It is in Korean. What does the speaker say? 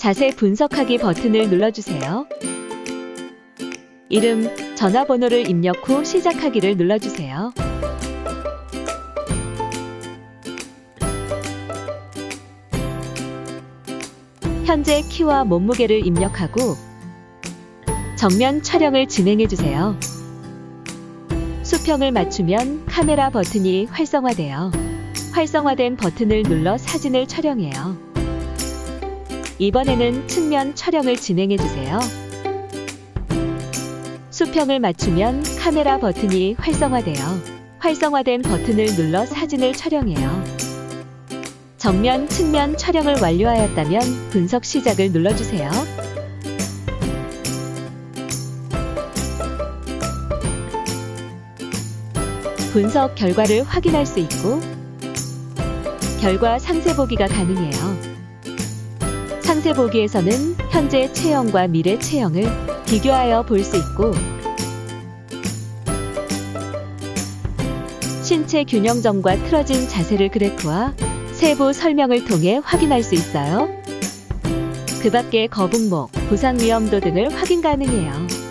자세 분석하기 버튼을 눌러주세요. 이름, 전화번호를 입력 후 시작하기를 눌러주세요. 현재 키와 몸무게를 입력하고 정면 촬영을 진행해주세요. 수평을 맞추면 카메라 버튼이 활성화되어 활성화된 버튼을 눌러 사진을 촬영해요. 이번에는 측면 촬영을 진행해주세요. 수평을 맞추면 카메라 버튼이 활성화되어 활성화된 버튼을 눌러 사진을 촬영해요. 정면, 측면 촬영을 완료하였다면 분석 시작을 눌러주세요. 분석 결과를 확인할 수 있고 결과 상세 보기가 가능해요. 상세 보기에서는 현재 체형과 미래 체형을 비교하여 볼 수 있고 신체 균형점과 틀어진 자세를 그래프와 세부 설명을 통해 확인할 수 있어요. 그 밖에 거북목, 부상 위험도 등을 확인 가능해요.